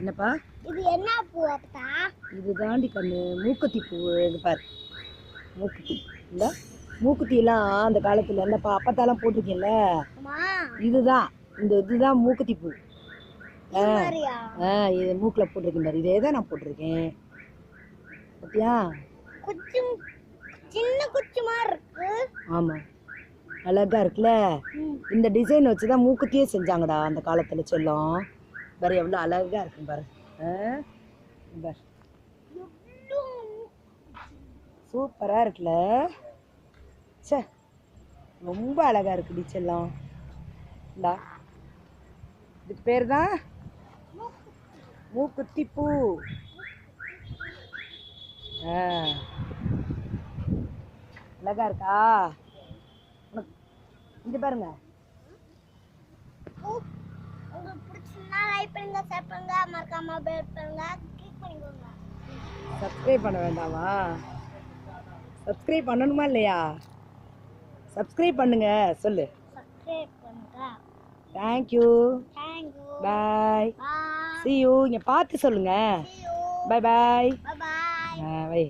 என்னப்பா? இது என்ன பூ அப்பா இது தாண்டி கண்ணு. மூக்குத்தி பூ இது பாரு. மூக்குத்தி. இந்த மூக்குத்தியெல்லாம் அந்த காலத்தில் என்னப்பா அப்பத்தாலாம் போட்டிருக்கேன்ல. அம்மா. இதுதான். இந்த இதுதான் மூக்குத்தி பூ ஆ. இது மூக்கில் போட்டிருக்கேன் பாரு. இதே தான் நான் போட்டிருக்கேன். பார்த்தியா குச்சி சின்ன குச்சி மாதிரி இருக்கு. ஆமாம் அழகா இருக்குல்ல. இந்த டிசைன் வச்சு தான் மூக்குத்தியே செஞ்சாங்கடா அந்த காலத்தில் செல்லம். பாரு எவ்வளோ அழகா இருக்கும் பாரு. ஆ? பாரு சூப்பராக இருக்குல்ல? ச்சே ரொம்ப அழகா இருக்கு டீச்செல்லாம் இந்தா. இதுக்கு பேர் தான் மூக்குத்தி பூ ஆ. அழகா இருக்கா? உனக்கு இங்க பாருங்க. லைக் பண்ணுங்க ஷேர் பண்ணுங்க மறக்காம பெல் பண்ணுங்க கிளிக் பண்ணிக்கோங்க. சப்ஸ்கிரைப் பண்ண வேண்டாமா சப்ஸ்கிரைப் பண்ணணுமா இல்லையா? சப்ஸ்கிரைப் பண்ணுங்க சொல்லு. சப்ஸ்கிரைப் பண்ணுங்க. Thank you thank you bye bye see you. இங்கே பார்த்து சொல்லுங்க. See you. Bye why.